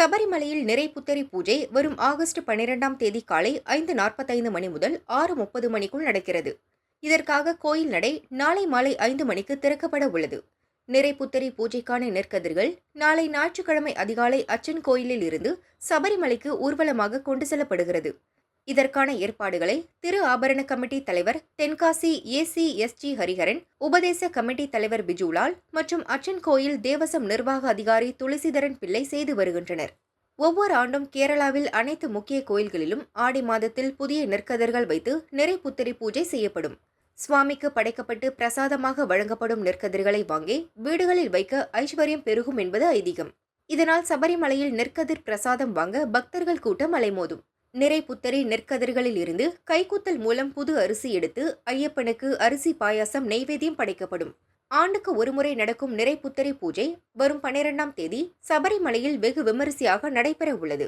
சபரிமலையில் நிறைப்புத்தரி பூஜை வரும் ஆகஸ்ட் பன்னிரெண்டாம் தேதி காலை ஐந்து நாற்பத்தைந்து மணி முதல் ஆறு முப்பது மணிக்குள் நடக்கிறது. இதற்காக கோயில் நடை நாளை மாலை ஐந்து மணிக்கு திறக்கப்பட உள்ளது. நிறைப்புத்தரி பூஜைக்கான நெற்கதிர்கள் நாளை ஞாயிற்றுக்கிழமை அதிகாலை அச்சன் கோயிலில் இருந்து சபரிமலைக்கு ஊர்வலமாக கொண்டு செல்லப்படுகிறது. இதற்கான ஏற்பாடுகளை திரு ஆபரண கமிட்டி தலைவர் தென்காசி ஏசி எஸ்ஜி ஹரிஹரன் உபதேச கமிட்டி தலைவர் பிஜுலால் மற்றும் அச்சன் கோயில் தேவசம் நிர்வாக அதிகாரி துளசிதரன் பிள்ளை செய்து வருகின்றனர். ஒவ்வொரு ஆண்டும் கேரளாவில் அனைத்து முக்கிய கோயில்களிலும் ஆடி மாதத்தில் புதிய நெற்கதிர்கள் வைத்து நிறை புத்திரி பூஜை செய்யப்படும். சுவாமிக்கு படைக்கப்பட்டு பிரசாதமாக வழங்கப்படும் நெற்கதிர்களை வாங்கி வீடுகளில் வைக்க ஐஸ்வர்யம் பெருகும் என்பது ஐதீகம். இதனால் சபரிமலையில் நெற்கதிர் பிரசாதம் வாங்க பக்தர்கள் கூட்டம் அலைமோதும். நிறைப்புத்தரி நெற்கதிர்களில் இருந்து கைக்குத்தல் மூலம் புது அரிசி எடுத்து ஐயப்பனுக்கு அரிசி பாயாசம் நெய்வேத்தியம் படைக்கப்படும். ஆண்டுக்கு ஒருமுறை நடக்கும் நிறைப்புத்தரி பூஜை வரும் பனிரெண்டாம் தேதி சபரிமலையில் வெகு விமரிசையாக நடைபெற உள்ளது